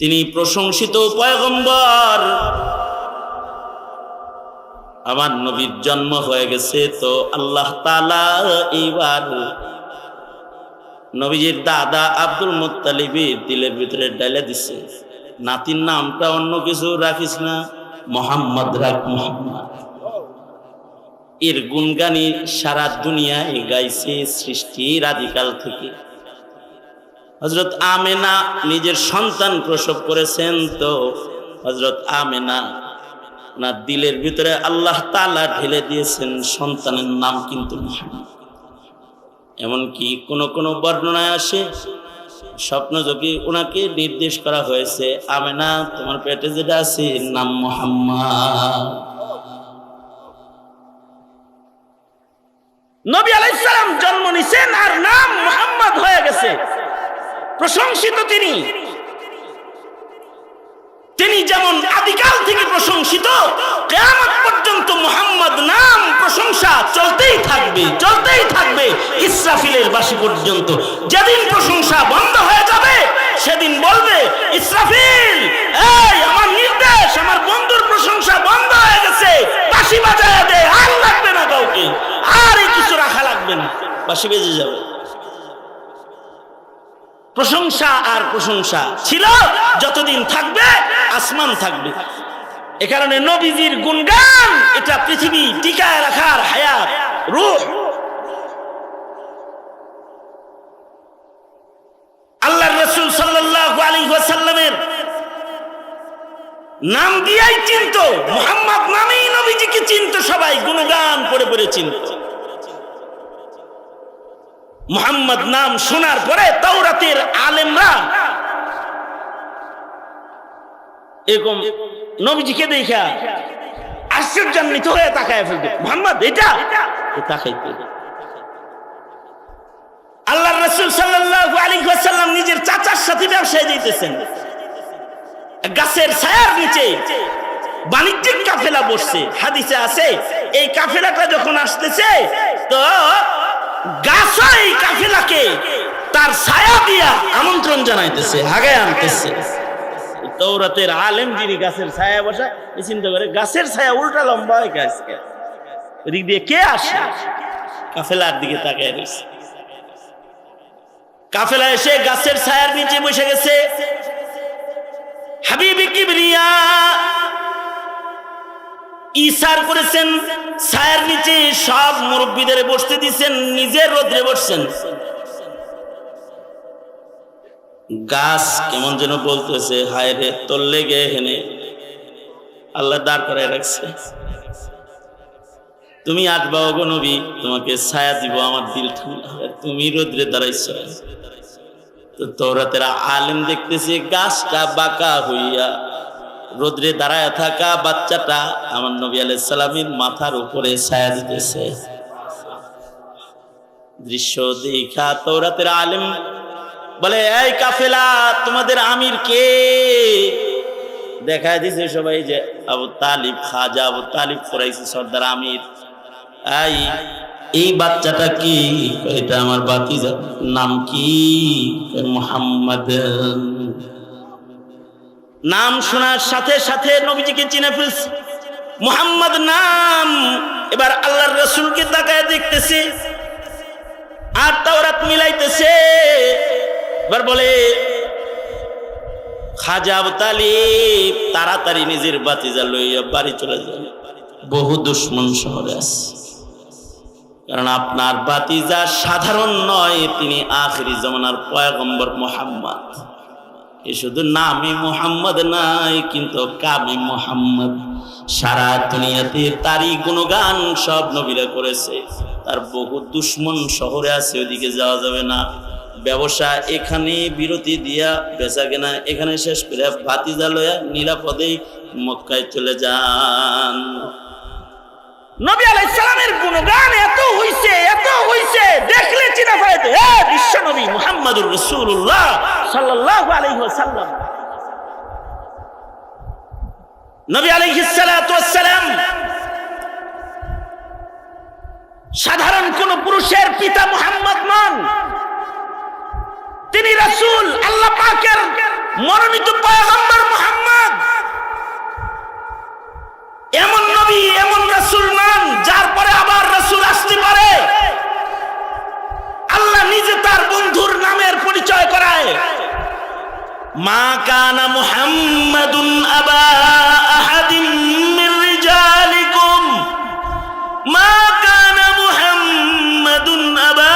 তিনি প্রশংসিত পয়গম্বর। আমার নবীর জন্ম হয়ে গেছে তো আল্লাহ তালা এইবার নবীজির দাদা আব্দুল মুত্তালিবের দিলের ভিতরে ডাইলে দিছে। নাতির নামটা অন্য কিছু রাখিস না, মোহাম্মদ রাখ মোহাম্মদ। এর গুনগানি সারা দুনিয়ায় গাইছে সৃষ্টির আদিকাল থেকে। হজরত আমেনা নিজের সন্তান প্রসব করেছেন তো? হজরত আমেনা, না দিলের ভিতরে আল্লাহ তালা ঢেলে দিয়েছেন সন্তানের নাম কিন্তু এমনকি কোন কোন বর্ণনায় আসে, স্বপ্ন যোগী ওনাকে নির্দেশ করা হয়েছে, আমেনা, তোমার পেটে যেটা আছে নাম মোহাম্মদ। নবী আলাইসালাম জন্ম নিছেন আর গেছে প্রশংসিত তিনি। তিনি যেমন আদিকাল থেকে প্রশংসিত, কেয়ামত পর্যন্ত মোহাম্মদ নাম প্রশংসা চলতেই থাকবে চলতেই থাকবে ইসরাফিলের বাসী পর্যন্ত। যেদিন প্রশংসা বন্ধ হয়ে যাবে, সেদিন বলবে, ইসরাফিল, এই আমার নির্দেশ, আমার বন্ধুর প্রশংসা বন্ধ হয়ে গেছে বাসি বাজায় দে, আর লাগবে না কাউকে, আর কিছু রাখা লাগবে না। বাসি বেজে যাবে। প্রশংসা আর প্রশংসা ছিল, যতদিন থাকবে, আসমান থাকবে। এ কারণে নবীজির গুণগান, এটা পৃথিবী টিকায় রাখার হায়াত, রূহ। আল্লাহ রসুল ওয়াসাল্লামের নাম দিয়াই চিনত, মোহাম্মদ নামেই নবীজিকে চিনত, সবাই গুণগান পড়ে পড়ে চিনত। মোহাম্মদ নাম শোনার পরে তাওরাতের আলেমরা এরকম নবীজিকে দেখা আশ্চর্যান্বিত হয়ে তাকায় ফেলবে। মোহাম্মদ, এটা? তাকাইতে আল্লাহ রসুল সাল্লাল্লাহু আলাইহি ওয়াসাল্লাম নিজের চাচার সাথে ব্যবসায় যেতেছেন গাছের ছায়ার নিচে বাণিজ্যিক কাফেলা বসছে। হাদিসে আছে, এই কাফেলাটা যখন আসতেছে, তো গাছ এই কাফেলাকে তার ছায়া দিয়া আমন্ত্রণ জানাইতেছে আনতেছে। তৌরাতের আলেম যিনি গাছের ছায়া বসা চিন্তা করে গাছের ছায়া উল্টা লম্বা হয় গাছকে এদিক দিয়ে কে আসে? কাফেলার দিকে তাকায় রয়েছে। কাফেলা এসে গাছের ছায়ার নিচে বসে গেছে। হাবিবি কিবরিয়া ইসার করেছেন, ছায়ার নিচে সব মুরব্বীদের বসতে দিচ্ছেন নিজের রোদ্রে বসছেন। গাছ কেমন যেন বলতেছে, হায় রে, তোর লেগে হেনে আল্লাহ দাঁড় করায় রাখছে। তুমি আসবা গো নবী, তোমাকে ছায়া দিব, আমার দিল ঠান্ডা তুমি রোদ্রে দাঁড়াইছ। তো তৌরাতেরা আলেম দেখতেছে, গাছটা বাঁকা হইয়া রোদ্রে দাঁড়ায় থাকা বাচ্চাটা আমার নবী আলাইসালামের মাথার উপরে ছায়া দিতেছে। দৃশ্য দেখা তৌরাতের আলেম বলে, এই কাফেলা, তোমাদের আমির কে? দেখা দিছে সবাই যে, আবু তালিব, খাজা আবু তালিব করাইছে সর্দার আমির। এই এই বাচ্চাটা কি? এটা আমার বাতিজা নাম কি? মোহাম্মদ। নাম শোনার সাথে সাথে নবীজিকে চিনে ফেলছে। মোহাম্মদ নাম। এবার আল্লাহর রসুলকে তাকায় দেখতেছে। আর তাওরাত মিলাইতেছে। এবার বলে খাজা তালিব, তাড়াতাড়ি নিজের বাতিজা লইয়া বাড়ি চলে যায় বহু দুশ্মন শহরে আছে। কারণ আপনার বাতিজা সাধারণ নয়, তিনি আখরি জমানার পয়গম্বর মোহাম্মদ। এ শুধু নামে মোহাম্মদ নাই, কিন্তু কামে মোহাম্মদ। সারা দুনিয়াতে তারই গুণগান সব নবীরা করেছে। তার বহু দুশ্মন শহরে আছে ওদিকে যাওয়া যাবে না। ব্যবসা এখানে বিরতি দিয়া বেচা কেনা এখানে শেষ করে ভাতিজা লয়া নিরাপদেই মক্কায় চলে যান। দেখলে চিনা পাইতে হে বিশ্ব নবী মুহাম্মদুর রাসূলুল্লাহ। সাধারণ কোন পুরুষের পিতা মুহাম্মদ নন। তিনি রাসূল, আল্লাহ মনোনীত মুহাম্মদ। এমন নবী, এমন রাসূল নন, যার পরে আবার রাসূল আসতে পারে। আল্লাহ নিজে তার বন্ধুর নামের পরিচয় করায়। মা কানা মুহাম্মাদুন আবা আহাদিন মা কানা মুহাম্মাদুন আবা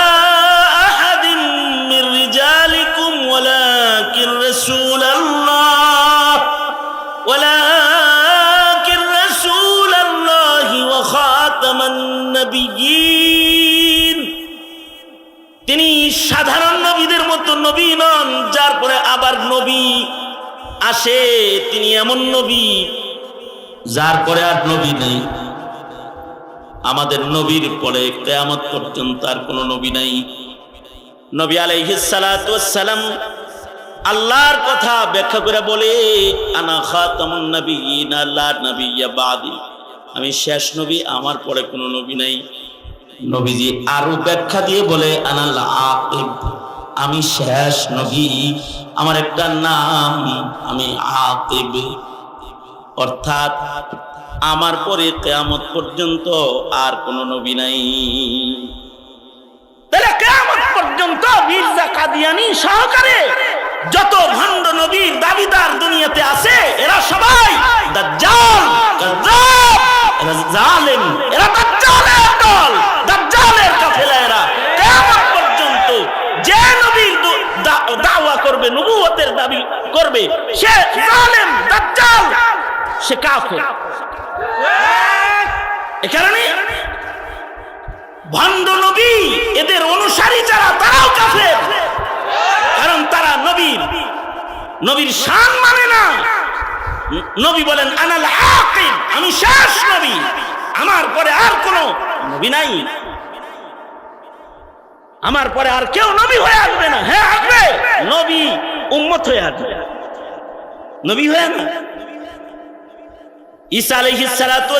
আহাদিন মির রিজালিকুম ওয়ালাকিন রাসূলাল্লাহ। ওয়ালাকিন রাসূলাল্লাহ ওয়া খাতামান নাবিয়্যিন। সাধারণ নবীদের মতো নবী নন, যার পরে আবার নবী আসে, তিনি এমন নবী, যার পরে আর নবী নেই। আমাদের নবীর পরে কেয়ামত পর্যন্ত আর কোনো নবী নাই। নবী আলাইহিসালাম আল্লাহর কথা ব্যাখ্যা করে বলে, আনা খাতামুন নবীন আল্লাহ নবিয়া বাদি। আমি শেষ নবী, আমার পরে কোনো নবী নাই। নবীজি আরও ব্যাখ্যা দিয়ে বলে আনাল আমি শেষ নবী। আমার একটা নাম, আমি আকিব। অর্থাৎ আমার পরে কেয়ামত পর্যন্ত আর কোনো নবী নাই। তাহলে কেয়ামত পর্যন্ত মির্জা কাদিয়ানি সহকারে যত ভণ্ড নবীর দাবিদার করবে। সে জালেম, দাজ্জাল। সে কাফের। এ কারণে ভণ্ড নবী এদের অনুসারী যারা, তারাও কাফের। কারণ তারা নবীর নবীর শান মানে না। নবী বলেন, আনাল আকিব আমি শেষ নবী। আমার পরে আর কোনো নবী নাই। আমার পরে আর কেউ নবী হয়ে আসবে না। হ্যাঁ আসবে। নবী উম্মত হয়ে আসবে। নবী হয়ে না? ঈসা আলাইহিস সালাতু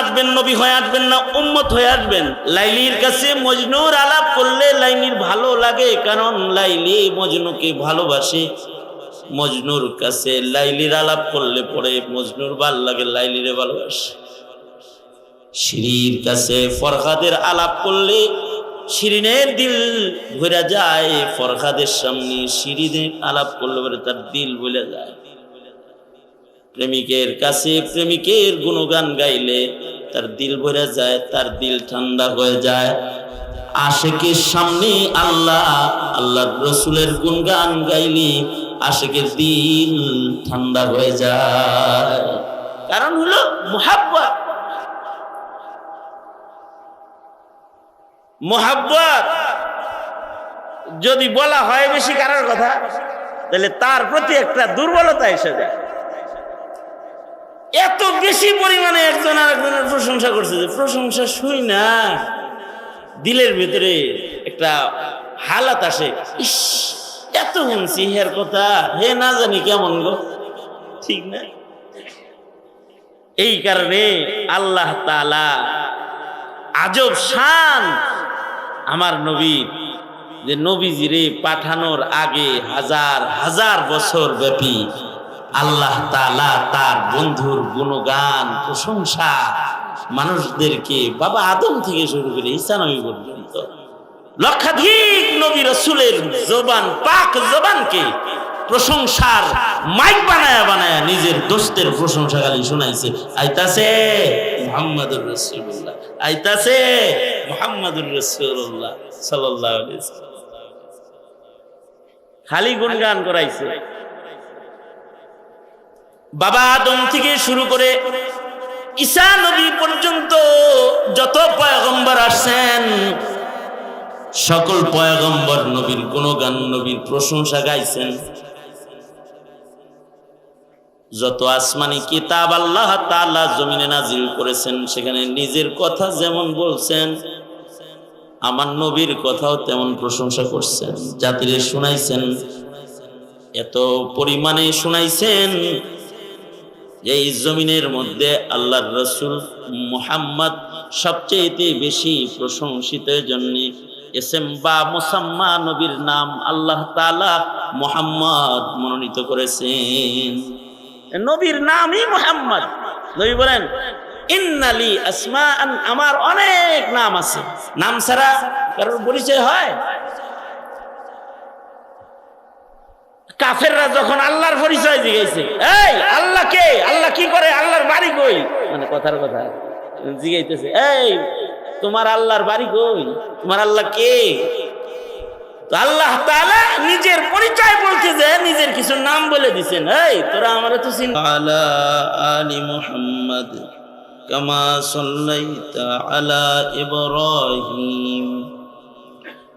আসবেন নবী হয়ে আসবেন না, উম্মত হয়ে আসবেন লাইলির কাছে মজনুর আলাপ করলে লাইলির ভালো লাগে, কারণ লাইলি মজনুকে ভালোবাসে। মজনুর কাছে লাইলির আলাপ করলে পরে মজনুর ভালো লাগে, লাইলিরে ভালোবাসে। শিরির কাছে ফরহাদের আলাপ করলে শিরিনের দিল ভরে যায়, ফরহাদের সামনে শিরিনের আলাপ করলে পরে তার দিল ভুলে যায়। প্রেমিকের কাছে প্রেমিকের গুণগান গাইলে তার দিল ভরে যায়, তার দিল ঠান্ডা হয়ে যায়। আশেকের সামনে আল্লাহ আল্লাহ রসুলের গুণগান গাইলে আশেকের দিল ঠান্ডা হয়ে যায়। কারণ হলো মোহাব্বত। মোহাব্বত যদি বলা হয় বেশি কারোর কথা, তাহলে তার প্রতি একটা দুর্বলতা এসে যায়। এত বেশি পরিমাণে একজন আর একজনের প্রশংসা করছে যে প্রশংসা শুই না। দিলের ভিতরে একটা হালাত আসে। ইস, এত শুনছি হের কথা। হে না জানি কেমন গো। ঠিক না? এই কারণে আল্লাহ তালা আজব শান আমার নবী, যে নবীজিরে পাঠানোর আগে হাজার হাজার বছর ব্যাপী আল্লাহ তালা তার বন্ধুর গুণগান, প্রশংসা মানুষদেরকে বাবা আদম থেকে শুরু করে ঈসা নবী পর্যন্ত। লক্ষাধিক নবী রসুলের জবান, পাক জবানকে প্রশংসার মাইক বানায়া বানায়া নিজের দোস্তের প্রশংসা খালি শোনাইছে। আইতাছে মোহাম্মদুর রসুল্লাহ আইতাছে মোহাম্মদুর রসুল্লাহ সাল্লাহ খালি গুণগান করাইছে। বাবা আদম থেকে শুরু করে ঈসা নবী পর্যন্ত যত পয়গম্বর আসছেন, সকল পয়গম্বর নবীর, কোন গান নবীর প্রশংসা গাইছেন। যত আসমানি কিতাব আল্লাহ তাআলা জমিনে নাজিল করেছেন, সেখানে নিজের কথা যেমন বলছেন, আমার নবীর কথাও তেমন প্রশংসা করছেন। জাতিরে শুনাইছেন, এত পরিমাণে শুনাইছেন এই জমিনের মধ্যে আল্লাহর রসুল মুহাম্মদ সবচেয়ে বেশি প্রশংসিত জন্য এসেম বা মুসাম্মা নবীর নাম আল্লাহ তালা মোহাম্মদ মনোনীত করেছেন। নবীর নামই মোহাম্মদ। নবী বলেন, ইন্নালি আসমা আমার অনেক নাম আছে। নাম ছাড়া কারোর পরিচয় হয়? কাফেররা যখন আল্লাহর পরিচয় জিজ্ঞাসে এই, আল্লাহ কে? আল্লাহ কি করে? আল্লাহর বাড়ি কই? মানে কথার কথা জিগাইতেছে, এই, তোমার আল্লাহর বাড়ি কই? তোমার আল্লাহ কে? আল্লাহ তাআলা নিজের পরিচয় বলতে যে, নিজের কিছু নাম বলে দিছেন, এই, তোরা আমারে তো চিন আলা আলি মুহাম্মদ কামা সাল্লাইতা আলা ইব্রাহিম।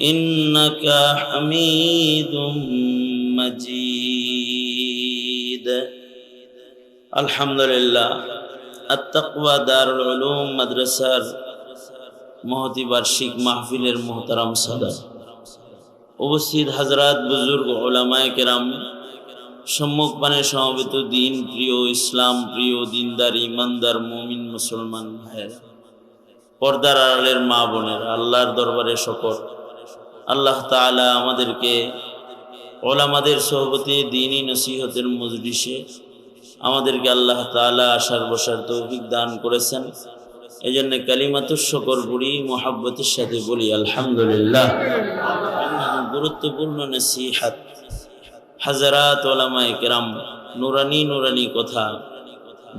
إنك حميد مجيد الحمد لله التقوى دار العلوم মাদ্রাসার মহতি বার্ষিক মাহফিলের মোহতারাম সাদা উপস্থিত হাজরাত বুজুর্গ ওলামায় কেরাম সম্মুখ পানে সমবেত দিন প্রিয় ইসলাম প্রিয় দিনদার ইমানদার মমিন মুসলমান ভাইয়েরা পর্দার আড়ালের মা বোনের আল্লাহর দরবারে শপথ আল্লাহ তাআলা আমাদেরকে ওলামাদের সহবতে দিনই নসিহতের মজলিসে আমাদেরকে আল্লাহ তাআলা আসার বসার তৌফিক দান করেছেন। এই জন্য কালিমাতুর শকর বুড়ি মোহাব্বতের সাথে বলি, আলহামদুলিল্লাহ। গুরুত্বপূর্ণ নসিহাত। হাজারাত ওলামায় কেরাম, নুরানি নুরানি কথা,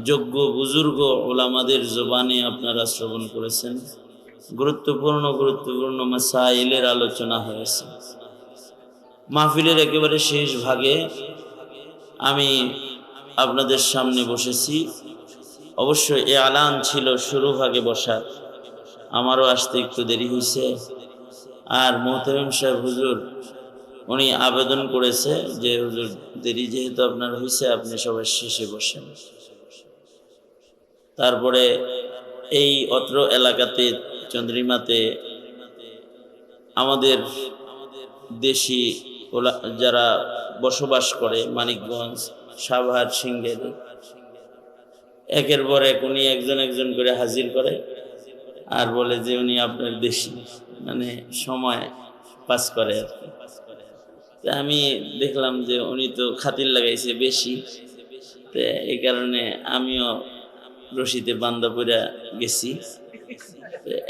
যোগ্য বুজুর্গ ওলামাদের জবানে আপনারা শ্রবণ করেছেন। গুরুত্বপূর্ণ গুরুত্বপূর্ণ মাসাইলের আলোচনা হয়েছে। মাহফিলের একেবারে শেষ ভাগে আমি আপনাদের সামনে বসেছি। অবশ্য এ আলান ছিল শুরু ভাগে বসার। আমারও আসতে একটু দেরি হয়েছে। আর মোহতরম সাহেব হুজুর, উনি আবেদন করেছে যে, হুজুর, দেরি যেহেতু আপনার হয়েছে, আপনি সবাই শেষে বসেন। তারপরে এই অত্র এলাকাতে চন্দ্রিমাতে আমাদের দেশি যারা বসবাস করে, মানিকগঞ্জ, সাভার সিংহের একের পর এক উনি একজন একজন করে হাজির করে আর বলে যে উনি আপনার দেশি মানে সময় পাস করে আর কি। আমি দেখলাম যে উনি তো খাতির লাগাইছে বেশি, তো এই কারণে আমিও রশিতে বান্দাপুরা গেছি।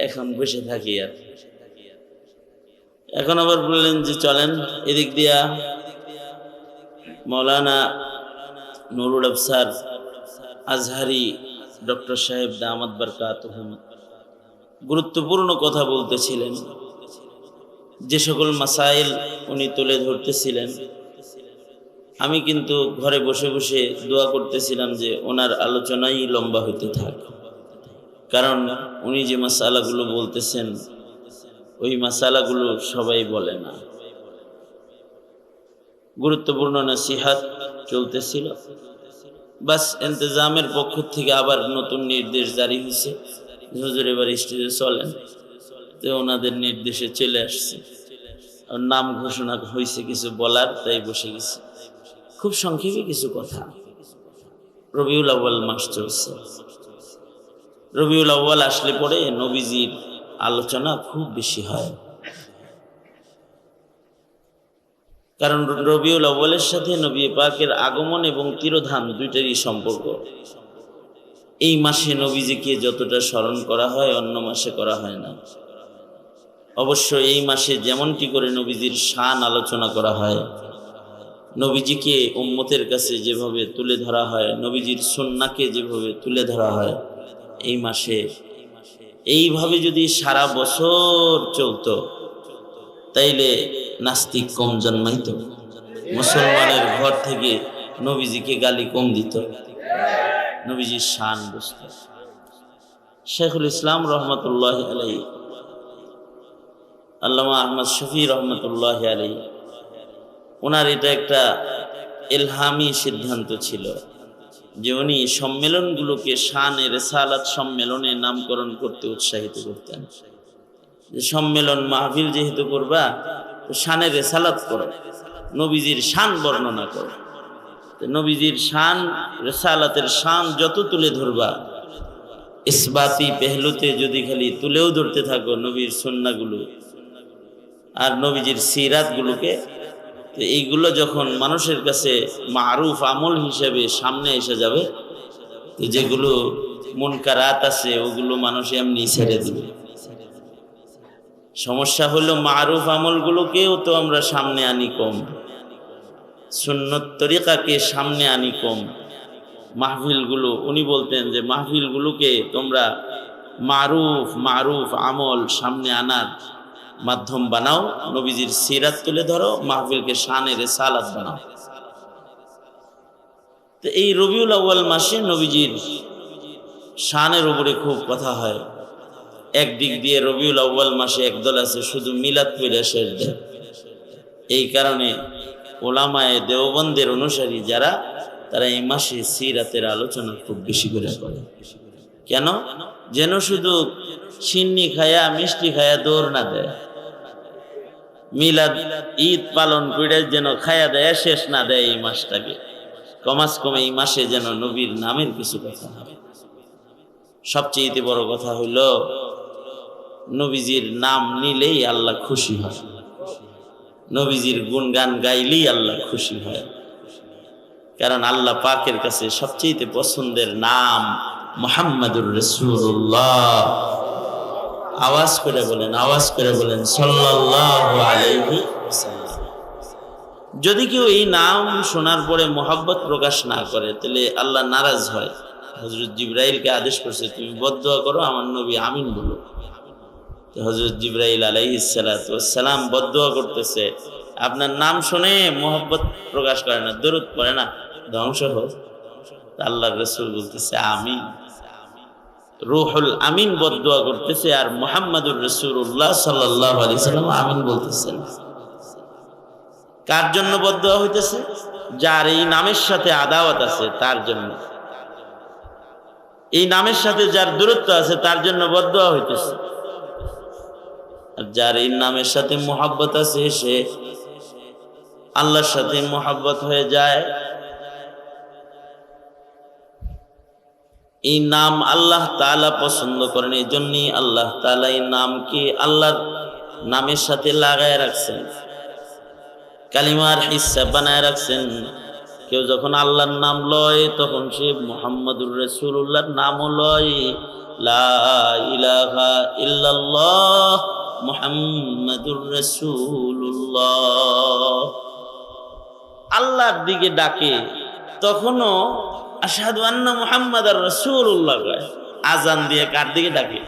এখন বসে থাকি আর। এখন আবার বললেন যে চলেন, এদিক দিয়া মৌলানা নুরুল আফসার আজহারি ডক্টর সাহেব দামাদ বারকাত গুরুত্বপূর্ণ কথা বলতেছিলেন। যে সকল মাসাইল উনি তুলে ধরতেছিলেন, আমি কিন্তু ঘরে বসে বসে দোয়া করতেছিলাম যে ওনার আলোচনাই লম্বা হইতে থাক। কারণ উনি যে মাসালাগুলো বলতেছেন, ওই মশালাগুলো সবাই বলে না। গুরুত্বপূর্ণ নসিহাত চলতেছিল। বাস এন্তেজামের পক্ষ থেকে আবার নতুন নির্দেশ জারি হয়েছে। হুজুর এবার স্টেজে চলেন, তো ওনাদের নির্দেশে চলে আসছে। আর নাম ঘোষণা হয়েছে কিছু বলার, তাই বসে গেছে। খুব সংক্ষেপে কিছু কথা। রবিউল আউ্বাল মাস চলছে। রবিউল আউ্বাল আসলে পরে নবীজির আলোচনা খুব বেশি হয়। কারণ রবিউল আউ্বালের সাথে নবী পাকের আগমন এবং তিরোধান দুইটারই সম্পর্ক। এই মাসে নবীজিকে যতটা স্মরণ করা হয়, অন্য মাসে করা হয় না। অবশ্য এই মাসে যেমনটি করে নবীজির শান আলোচনা করা হয়, নবীজিকে উম্মতের কাছে যেভাবে তুলে ধরা হয়, নবীজির সন্নাকে যেভাবে তুলে ধরা হয় এই মাসে। এইভাবে যদি সারা বছর চলতো, তাইলে নাস্তিক কম জন্মাইত। মুসলমানের ঘর থেকে নবীজিকে গালি কম দিত। নবীজির শান বুঝত। শেখুল ইসলাম রহমতুল্লাহ আলাই আল্লামা আহমদ শফি রহমতুল্লাহ আলী ওনার এটা একটা এলহামি সিদ্ধান্ত ছিল। যে উনি সম্মেলনগুলোকে শানে রেসালাত সম্মেলনে নামকরণ করতে উৎসাহিত করতেন। যে সম্মেলন মাহফিল যেহেতু করবা, তো শানে রেসালাত করো, নবীজির শান বর্ণনা করো। নবীজির শান, রেসালাতের শান যত তুলে ধরবা, ইসবাতি পেহলুতে যদি খালি তুলেও ধরতে থাকো নবীর সন্নাগুলো আর নবীজির সিরাতগুলোকে তো এইগুলো যখন মানুষের কাছে মারুফ আমল হিসেবে সামনে এসে যাবে তো যেগুলো মনকারাত আছে ওগুলো মানুষ এমনি ছেড়ে দেবে। সমস্যা হলো মারুফ আমলগুলোকেও তো আমরা সামনে আনি কম। সুন্নত তরিকাকে সামনে আনি কম। মাহফিলগুলো উনি বলতেন যে মাহফিলগুলোকে তোমরা মারুফ মারুফ আমল সামনে আনার মাধ্যম বানাও, নবীজির সিরাত তুলে ধরো, মাহফিলকে শানের সালাত বানাও। তো এই রবিউল আউ্য়াল মাসে নবীজির শানের উপরে খুব কথা হয়। একদিক দিয়ে রবিউল আউ্য়াল মাসে একদল আছে, শুধু মিলাদ দেয়। এই কারণে ওলামায় দেওবন্দের অনুসারী যারা, তারা এই মাসে সিরাতের আলোচনা খুব বেশি করে করে। কেন? যেন শুধু সিন্নি খায়া, মিষ্টি খায়া দৌড় না দেয়। মিলাদ, ঈদ পালন করে যেন খায়া দেয় শেষ না দেয় এই মাসটাকে। কমাস কমে এই মাসে যেন নবীর নামের কিছু কথা হয় সবচেয়ে বড় কথা হইল, নবীজির নাম নিলেই আল্লাহ খুশি হয়। নবীজির গুণগান গাইলেই আল্লাহ খুশি হয়। কারণ আল্লাহ পাকের কাছে সবচেয়ে পছন্দের নাম মোহাম্মদুর রসুল্লাহ আওয়াজ করে বলেন, আওয়াজ করে বলেন যদি কেউ এই নাম শোনার পরে মোহাব্বত প্রকাশ না করে, তাহলে আল্লাহ নারাজ হয়। হজরত জিব্রাইলকে আদেশ করছে, তুমি বদুয়া করো, আমার নবী আমিন বলো। হজরত জিব্রাইল আলাইসালাম বদুয়া করতেছে। আপনার নাম শুনে মোহব্বত প্রকাশ করে না দূরত করে না, ধ্বংস হোক। আল্লাহ রসুল বলতেছে, আমিন। রুহুল আমিন বদুয়া করতেছে আর মোহাম্মদুর রসুল্লাহ সাল্লাহ সাল্লাম আমিন বলতেছেন। কার জন্য বদুয়া হইতেছে? যার এই নামের সাথে আদাওয়াত আছে, তার জন্য। এই নামের সাথে যার দূরত্ব আছে, তার জন্য বদুয়া হইতেছে। আর যার এই নামের সাথে মোহাব্বত আছে, সে আল্লাহর সাথে মোহাব্বত হয়ে যায়। এই নাম আল্লাহ তালা পছন্দ করেন এই জন্যই আল্লাহ তালা এই নামকে আল্লাহর নামের সাথে লাগায় রাখছেন। কালিমার হিসা বানায় রাখছেন। কেউ যখন আল্লাহর নাম লয়, তখন সে মোহাম্মদুর রসুল্লাহর নামও লয়। ইলাহা মুহাম্মাদুর রসুল্লাহ আল্লাহর দিকে ডাকে, তখনও আসাদু আন্না মুহাম্মদ আর রসুল্লাহ আজান দিয়ে কার দিকে ডাকে?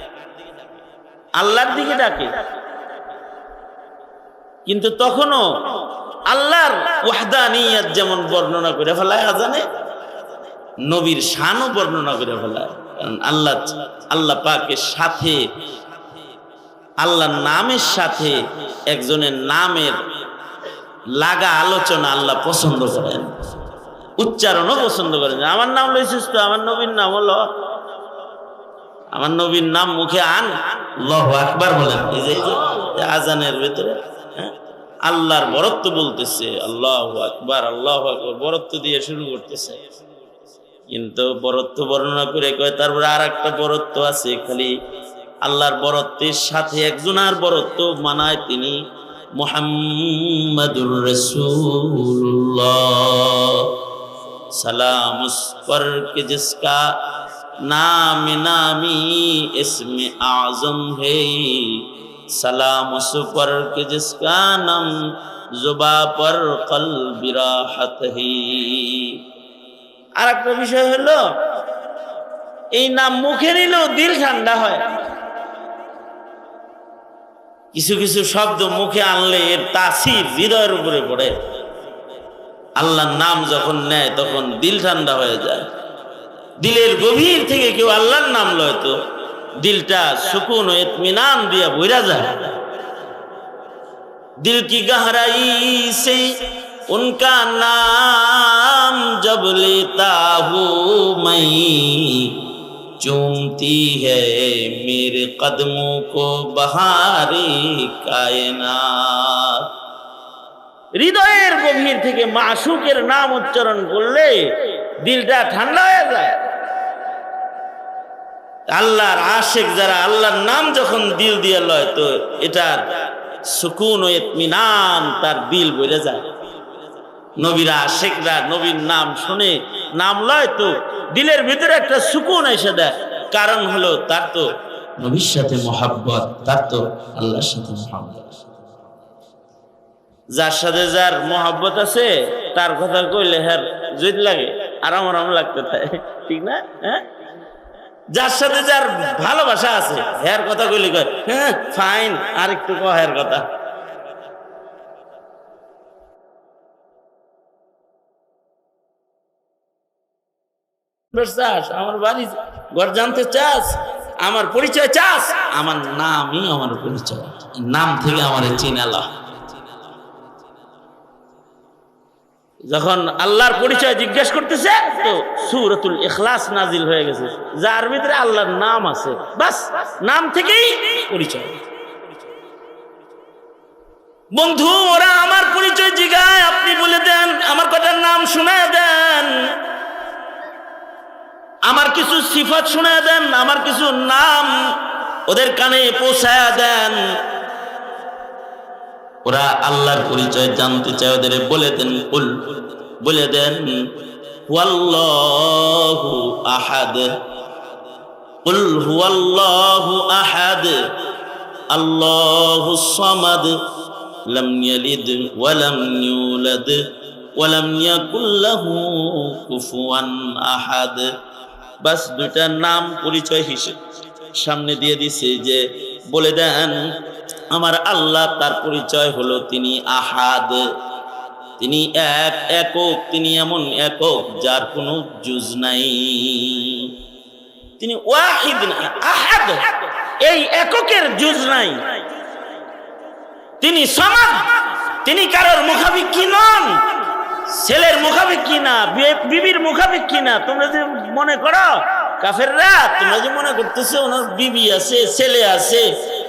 আল্লাহর দিকে ডাকে। কিন্তু তখনও আল্লাহর ওয়াহদানিয়াত যেমন বর্ণনা করে ফেলায় আজানে নবীর শানও বর্ণনা করে ফেলায়। কারণ আল্লাহ আল্লাহ পাকের সাথে, আল্লাহর নামের সাথে একজনের নামের লাগা আলোচনা আল্লাহ পছন্দ করেন। উচ্চারণও পছন্দ করেন আমার নাম লইছিস তো আমার নবীর নাম হলো আমার নবীর নাম মুখে আন আকবার বলেন। আজানের ভেতরে হ্যাঁ? আল্লাহর বরত্ব বলতেছে, আল্লাহ আকবার, আল্লাহ আকবর, বরত্ব দিয়ে শুরু করতেছে। কিন্তু বরত্ব বর্ণনা করে কয়, তারপরে আর একটা বরত্ব আছে, খালি আল্লাহর বরত্বের সাথে একজনার বরত্ব মানায় তিনি মোহাম্মদুর রসুল্লাহ সালাম উস पर के जिसका नाम नामी इसमें आजम है सलाम उस पर के जिसका नाम जुबा पर कल्ब राहत है আর একটা বিষয় হলো এই নাম মুখে নিলেও দিল ঠান্ডা হয় কিছু কিছু শব্দ মুখে আনলে এর তাসির হৃদয়ের উপরে পড়ে আল্লাহর নাম যখন নেয়, তখন দিল ঠান্ডা হয়ে যায়। দিলের গভীর থেকে কেউ আল্লাহর নাম লয় তো, দিলটা সুকুন ও ইতমিনান দিয়া বইরা যায়। দিল কি গহরাই সে উনকা নাম জব লেতা হু মাই। চুমতি হে মেরে কদমো কো বহারে কায়নাত। হৃদয়ের গভীর থেকে মাসুকের নাম উচ্চারণ করলে দিলটা ঠান্ডা হয়ে যায়। আল্লাহর আশেক যারা আল্লাহর নাম যখন দিল দিয়ে লয়, তো এটার সুকুন ও ইতমিনান তার দিল বলে যায়। নবীরা, আশেকরা নবীর নাম শুনে নাম লয়, তো দিলের ভিতরে একটা সুকুন এসে দেয়। কারণ হলো তার তো নবীর সাথে মোহাব্বত, তার তো আল্লাহর সাথে মোহাব্বত। যার সাথে যার মোহাব্বত আছে, তার কথা কইলে হ্যাঁ জৈদ লাগে আরাম আরাম লাগতে থাকে। ঠিক না? হ্যাঁ? যার সাথে যার ভালোবাসা আছে হ্যার কথা কইলে কয় হ্যাঁ ফাইন আর একটু কহ হ্যার কথা। আমার বাড়ি ঘর জানতে চাস, আমার পরিচয় চাস, আমার নামই আমার পরিচয়, নাম থেকে আমার চিনালা যখন আল্লাহর পরিচয় জিজ্ঞেস করতেছে, তো সুরতুল ইখলাস নাজিল হয়ে গেছে। যার ভিতরে আল্লাহর নাম আছে। বাস, নাম থেকেই পরিচয়। বন্ধু, ওরা আমার পরিচয় জিগায়, আপনি বলে দেন, আমার কথার নাম শোনায় দেন। আমার কিছু সিফত শোনায় দেন, আমার কিছু নাম ওদের কানে পৌঁছায় দেন। ওরা আল্লাহর পরিচয় জানতে চায়, ওদের বলে দেন, কুল। বলে দেন, হুয়াল্লাহু আহাদ। কুল হুয়াল্লাহু আহাদ। আল্লাহু সামাদ। লাম ইয়ালিদ ওয়া লাম ইউলাদ। ওয়া লাম ইয়াকুল লাহু কুফুয়ান আহাদ। বাস দুইটা নাম পরিচয় হিসেবে সামনে দিয়ে দিছে যে, বলে দেন আমার আল্লাহ তার পরিচয় হলো তিনি আহাদ। তিনি এক একক, তিনি এমন একক যার কোনো জুজ নাই। তিনি ওয়াহিদ না আহাদ। এই এককের জুজ নাই। তিনি সমাদ তিনি কারোর মুখাপিক্ষি নন? ছেলের মুখাপিক্ষি না? বিবির মুখাপিক্ষি না? তোমরা যে মনে করো, কাফেররা, তোমরা যে মনে করতেছো, ওনার বিবি আছে, ছেলে আছে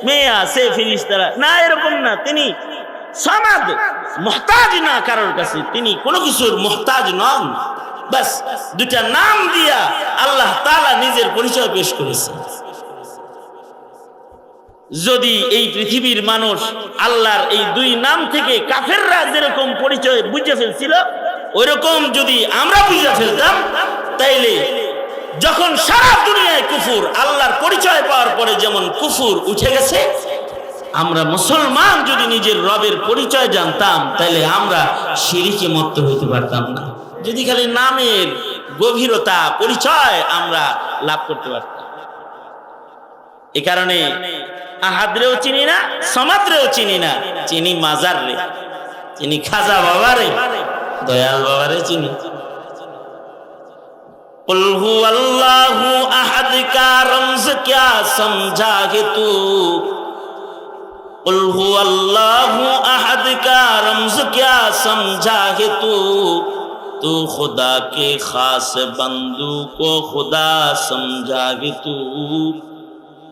মেয়ে আছে ফিরিস্তারা। না, এরকম না। তিনি সমাদ মহতাজ না কারোর কাছে। তিনি কোনো কিছুর মহতাজ নন। বাস দুটা নাম দিয়া আল্লাহ তাআলা নিজের পরিচয় পেশ করেছেন। যদি এই পৃথিবীর মানুষ আল্লাহর এই দুই নাম থেকে কাফেররা যেরকম পরিচয় বুঝে ফেলছিল, ওইরকম যদি আমরা বুঝে ফেলতাম, তাইলে যখন সারা দুনিয়ায় কুফুর, আল্লাহর পরিচয় পাওয়ার পরে যেমন কুফুর উঠে গেছে, আমরা মুসলমান যদি নিজের রবের পরিচয় জানতাম তাহলে আমরা সিঁড়িকে মত্ত হইতে পারতাম না। যদি খালি নামের গভীরতা, পরিচয় আমরা লাভ করতে পারতাম। এ কারণে আহাদরেও চিনি না, সমাদরেও চিনি না। চিনি মাজার রে, চিনি খাজা বাবারে দয়াল বাবারে চিনি। कुल अल्लाह अहद का रमज क्या समझा है तू? कुल अल्लाह अहद का रमज क्या समझा है तू? तू खुदा के खास बंदू को खुदा समझा है तू?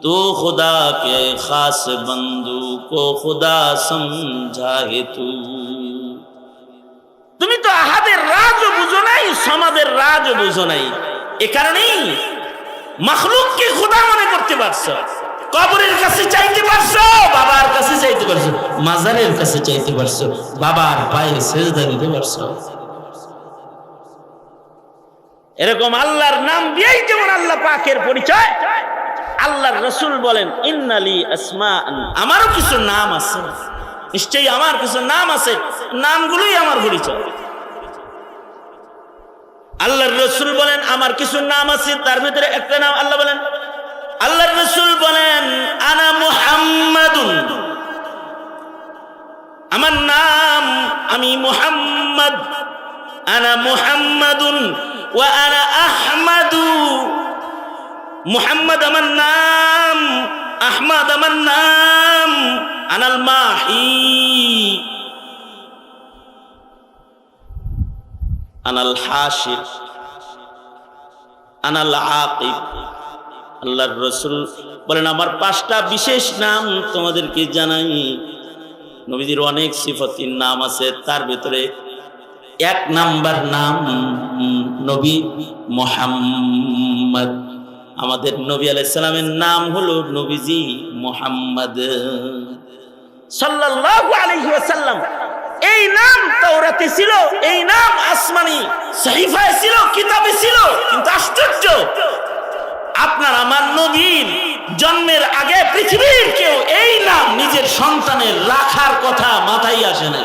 तो खुदा के खास बंदू को खुदा समझा है तू? তুমি তো আহাদের রাজও বুঝো নাই, সমাজের রাজও বুঝো নাই। এ কারণেই মখলুককে খোদা মনে করতে পারছ, কবরের কাছে চাইতে পারছ, বাবার কাছে চাইতে পারছ, মাজারের কাছে চাইতে পারছ, বাবার পায়ে সেজদা দিতে পারছ। এরকম আল্লাহর নাম দিয়েই যেমন আল্লাহ পাকের পরিচয়, আল্লাহর রসুল বলেন, ইন্নালি আসমা আমারও কিছু নাম আছে। নিশ্চয়ই আমার কিছু নাম আছে, নামগুলোই আমার পরিচয়। আল্লাহর রসুল বলেন, আমার কিছু নাম আছে, তার ভিতরে একটা নাম আল্লাহ বলেন। আল্লাহর রসুল বলেন, আনা আমার নাম, আমি মুহাম্মদ। আনা মুহাম্মাদুন ওয়া আনা আহমাদু। মুহাম্মদ আমার নাম, আহমদ আমার নাম। আনাল মাহি। আনাল হাসির আনাল আকিব। আল্লাহর রসুল বলেন, আমার পাঁচটা বিশেষ নাম তোমাদেরকে জানাই। নবীদের অনেক সিফতির নাম আছে, তার ভিতরে এক নাম্বার নাম নবী মোহাম্মদ। আমাদের নবী আলাইসালামের নাম হলো নবীজি মোহাম্মদ। সাল্লাল্লাহু আলাইহি ওয়াসাল্লাম। এই নাম তাওরাতে ছিল, এই নাম আসমানি, সহিফায় ছিল, কিতাবে ছিল, কিন্তু আশ্চর্য, আপনার আমার নবীর জন্মের আগে পৃথিবীর কেউ এই নাম নিজের সন্তানের রাখার কথা মাথায় আসে না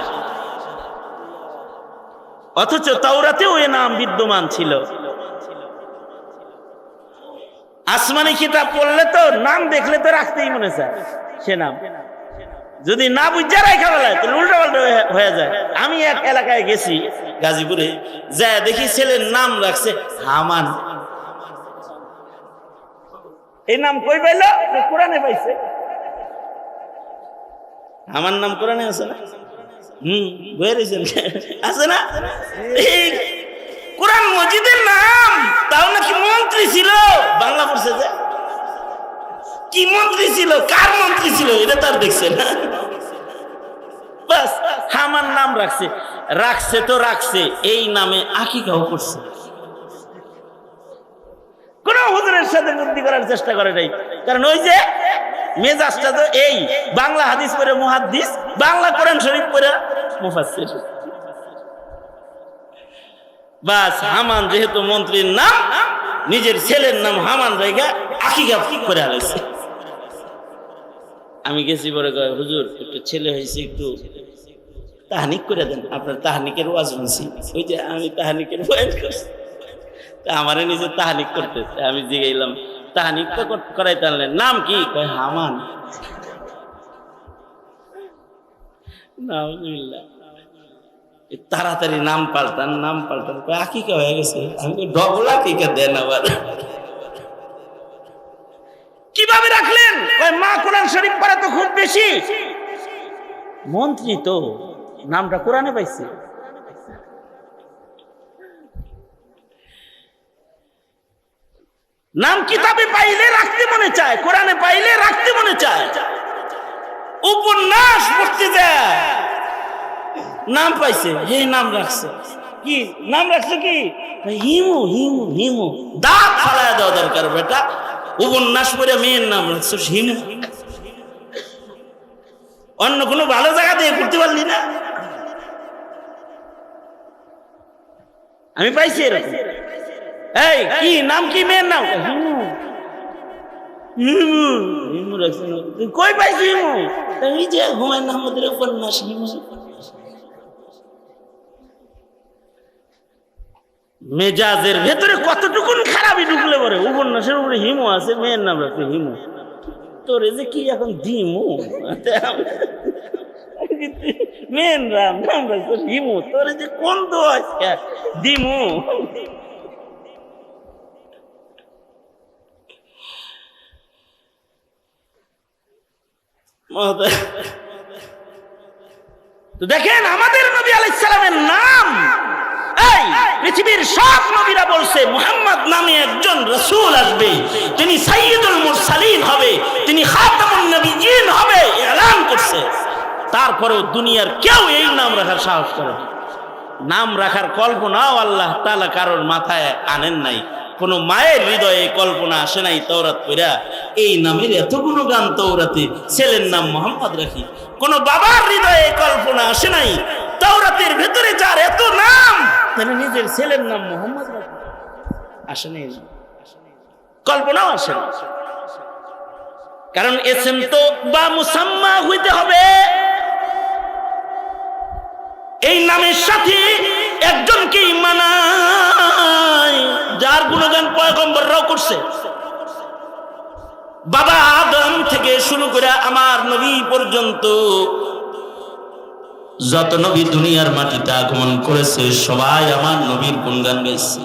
অথচ তাওরাতেও এ নাম বিদ্যমান ছিল। আসমানি কিতাব পড়লে তো নাম দেখলে তো রাখতেই মনে চায়, সে নাম। যদি না বুঝা রাখা বেলায় তাহলে উল্টা পাল্টা হয়ে- যায়। আমি এক এলাকায় গেছি গাজীপুরে যা দেখি ছেলের নাম রাখছে হামান। এই নাম কই পাইল? কোরআনে পাইছে? আমার নাম কোরআনে আছে না? হুম বয়ে রয়েছেন আছে না? কোরআন মসজিদের নাম তাও নাকি মন্ত্রী ছিল? বাংলা পড়ছে যে। কি মন্ত্রী ছিল? কার মন্ত্রী ছিল? এটা তার দেখছে না। নাম রাখছে। রাখছে তো রাখছে, এই নামে আকিকাও করছে। কোন হুজুরের সাথে বুদ্ধি করার চেষ্টা করে নাই। কারণ ওই যে মেজাজটা তো এই, বাংলা হাদিস পড়ে মুহাদ্দিস, বাংলা কোরআন শরীফ পড়ে মুফাসসির। বাস হামান যেহেতু মন্ত্রীর নাম, নিজের ছেলের নাম হামান জায়গা আকিকা করে আলাইছে। আমি গেছি পরে হুজুর, একটু ছেলে হয়েছে একটু তাহানিক করে দেন আপনার তাহানিকের ওয়াজ শুনছি। ওই যে আমি তাহানিকের ওয়াজ করছি। তা আমারে নিজে তাহানিক করতে আমি জিগাইলাম তাহানিক তো কর- করাইতে আনলেন। নাম কি? কয় হামান। তাড়াতাড়ি নাম পাল্টান নাম পাল্টান। কয় আকিকা হয়ে গেছে। আমি ডবল আকিকা দেন আবার। কীভাবে রাখলেন? কয় মা কোরআন শরীফ পড়া তো খুব বেশি। মন্ত্রী তো। নামটা কোরআনে পাইছে। নাম কিতাবে পাইলে রাখতে মনে চায়, কোরআনে পাইলে রাখতে মনে চায়। উপন্যাস পড়তে যায়। নাম পাইছে হে নাম রাখছে। কি, নাম রাখছে কি? হিমু হিমু হিমু। দাঁত ফালায় দেওয়া দরকার বেটা। উপন্যাস পড়ে মেয়ের নাম রাখছে হিমু। অন্য কোনো ভালো জায়গা দিয়ে করতে পারলি না। আমি পাইছি এরকম। এই কি নাম কি মেয়ের নাম? কই পাইছি হিমু? এই যে হুমায়ুন আহমদের উপন্যাস। মেজাজের ভেতরে কতটুকুন খারাপই ঢুকলে পরে? উপন্যাসের উপরে হিমু আছে মেয়ের নাম রাখছে হিমু। তোরে যে কি এখন দিমু? মেন রাম নাম রাখছে হিমু তোরে যে কোন মহোদয়, তো দেখেন আমাদের নবী আলাইসালামের নাম। এই পৃথিবীর সব নবীরা বলছে, মুহাম্মদ নামে একজন রসুল আসবে তিনি সাইয়্যিদুল মুরসালিন হবে তিনি খাতামুন নবিয়্যিন হবে এলান করছে তারপরেও দুনিয়ার কেউ এই নাম রাখার সাহস করে নাম রাখার কল্পনাও আল্লাহ তালা কারোর মাথায় আনেন নাই। কোন মায়ের হৃদয়ে কল্পনা আসে নাই তৌরাত পড়া এই নামের এতগুলো গান তৌরাতে ছেলের নাম মোহাম্মদ রাখি। কোন বাবার হৃদয়ে কল্পনা আসে নাই তৌরাতের ভেতরে যার এত নাম, তাহলে নিজের ছেলের নাম মোহাম্মদ রাখি। আসে নাই। কল্পনাও আসে না কারণ এসএম তো বা মুসাম্মা হইতে হবে। এই নামের সাথে একজনকেই মানায়, যার গুণগান পয়গম্বররাও করছে। বাবা আদম থেকে শুরু করে আমার নবী পর্যন্ত যত নবী দুনিয়ার মাটিতে আগমন করেছে, সবাই আমার নবীর গুণগান গাইছে।